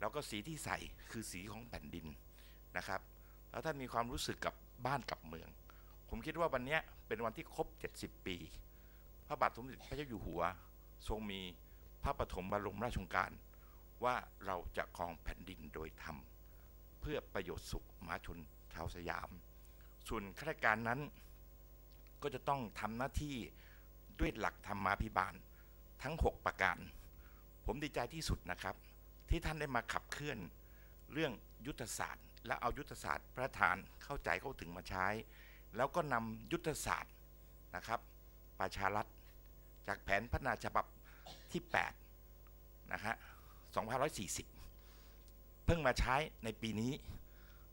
แล้วก็สีที่ใส่คือสีของแผ่นดินนะครับ แล้วท่านมีความรู้สึกกับบ้านกับเมือง ผมคิดว่าวันนี้เป็นวันที่ครบ 70 ปี พระบาทสมเด็จพระเจ้าอยู่หัว ทรงมีพระปฐมบรมราชองการว่าเราจะครองแผ่นดินโดยธรรม เพื่อประโยชน์สุขมหาชนชาวสยาม ส่วนข้าราชการนั้นก็จะต้องทำหน้าที่ด้วยหลักธรรมาภิบาลทั้ง 6 ประการ ผมดีใจที่สุดนะครับ ที่ท่านได้มาขับเคลื่อนเรื่องยุทธศาสตร์ และเอายุทธศาสตร์ประธานเข้าใจเข้าถึงมาใช้ แล้วก็นำยุทธศาสตร์นะครับประชารัฐจากแผนพัฒนาฉบับที่8นะฮะ2540 เพิ่งมาใช้ในปีนี้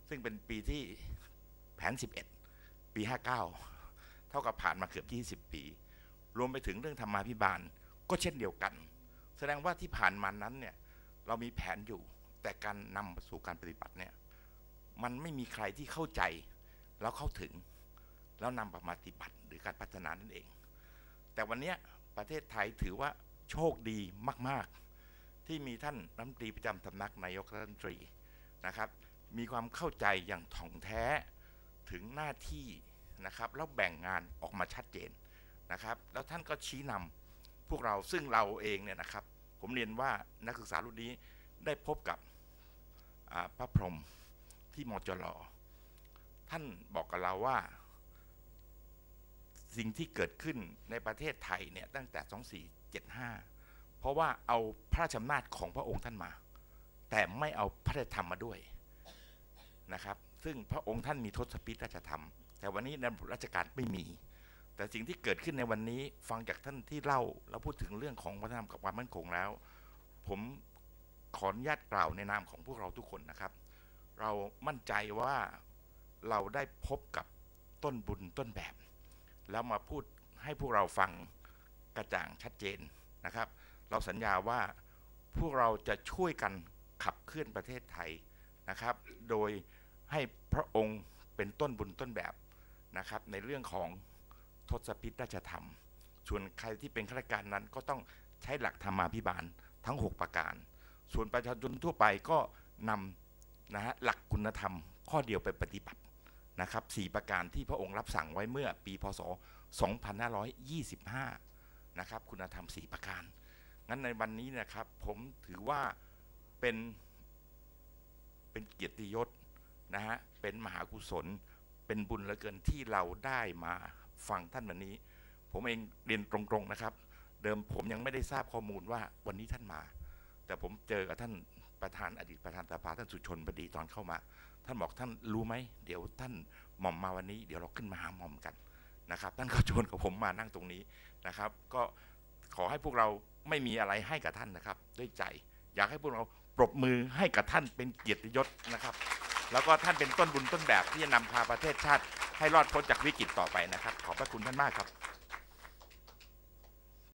ซึ่งเป็นปีที่แผน 11 ปี 59 เท่ากับผ่านมาเกือบ 20 ปี รวมไปถึงเรื่องธรรมาภิบาลก็เช่นเดียวกัน แสดงว่าที่ผ่านมานั้นเนี่ย เรามีแผนอยู่ แต่การนำสู่การปฏิบัติเนี่ยมันไม่มีใครที่เข้าใจแล้วเข้าถึง แล้วนำมาปฏิบัติหรือการพัฒนานั่นเอง แต่วันนี้ประเทศไทยถือว่าโชคดีมาก ๆ ที่มีท่านรัฐมนตรีประจำสำนักนายกรัฐมนตรีนะครับ มีความเข้าใจอย่างถ่องแท้ถึงหน้าที่นะครับแล้วแบ่งงานออกมาชัดเจนนะครับ แล้วท่านก็ชี้นำพวกเราซึ่งเราเองเนี่ยนะครับ ผมเรียนว่านักศึกษารุ่นนี้ได้พบกับพระพรหมที่มจรท่านบอกกับเราว่า สิ่งที่เกิดขึ้นในประเทศไทยเนี่ยตั้งแต่ 2475 เพราะว่าเอาพระราชอำนาจของพระองค์ท่านมา แต่ไม่เอาพระธรรมมาด้วยนะครับ ซึ่งพระองค์ท่านมีทศพิธราชธรรม แต่วันนี้ในระบบราชการไม่มี แต่สิ่งที่เกิดขึ้นในวันนี้ฟังจากท่านที่เล่าแล้วพูดถึงเรื่องของวัฒนธรรมกับความมั่นคงแล้ว ผมขออนุญาตกล่าวในนามของพวกเราทุกคนนะครับ เรามั่นใจว่าเราได้พบกับต้นบุญต้นแบบ แล้วมาพูดให้พวกเราฟังกระจ่างชัดเจนนะครับ เราสัญญาว่าพวกเราจะช่วยกันขับเคลื่อนประเทศไทยนะครับ โดยให้พระองค์เป็นต้นบุญต้นแบบนะครับ ในเรื่องของ ทศพิธราชธรรม ส่วนใครที่เป็นข้าราชการนั้นก็ต้องใช้หลักธรรมาภิบาลทั้ง 6 ประการ ส่วนประชาชนทั่วไปก็นำนะฮะหลักคุณธรรมข้อเดียวไปปฏิบัตินะครับสประการที่พระองค์รับสั่งไว้เมื่อปีพศ 2525 นะครับ คุณธรรม 4 ประการ งั้นในวันนี้นะครับ ผมถือว่าเป็นเป็นเกียรติยศนะฮะเป็นมหากุศล เป็นบุญเหลือเกินที่เราได้มา ฟังท่านวันนี้ ผมเองเรียนตรงๆนะครับ เดิมผมยังไม่ได้ทราบข้อมูลว่าวันนี้ท่านมา แต่ผมเจอกับท่านประธานอดีตประธานสภาท่านสุชนบดีตอนเข้ามา ท่านบอกท่านรู้ไหมเดี๋ยวท่านหม่อมมาวันนี้เดี๋ยวเราขึ้นมาหาหม่อมกันนะครับท่านก็ชวนกับผมมานั่งตรงนี้นะครับ ก็ขอให้พวกเราไม่มีอะไรให้กับท่านนะครับ ด้วยใจ อยากให้พวกเราปรบมือให้กับท่านเป็นเกียรติยศนะครับ แล้วก็ท่านเป็นต้นบุญต้นแบบที่จะนำพาประเทศชาติ ให้รอดพ้นจากวิกฤตต่อไปนะครับ ขอบพระคุณท่านมากครับ